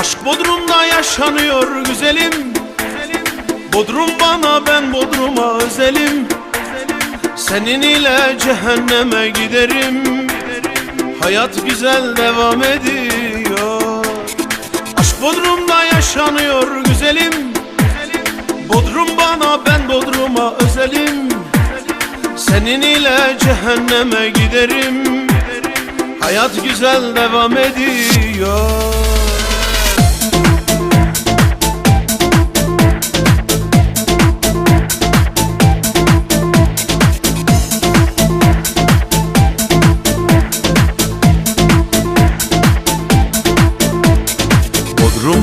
Aşk Bodrum'da yaşanıyor güzelim. Bodrum bana ben Bodrum'a özelim. Senin ile cehenneme giderim. Hayat güzel devam ediyor. Aşk Bodrum'da yaşanıyor güzelim. Bodrum bana ben Bodrum'a özelim. Senin ile cehenneme giderim. Hayat güzel devam ediyor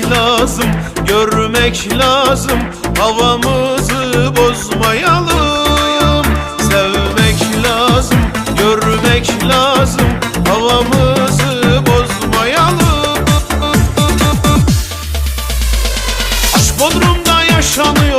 Sevmek lazım, görmek lazım. Havamızı bozmayalım. Sevmek lazım, görmek lazım. Havamızı bozmayalım. Aşk Bodrum'da yaşanıyor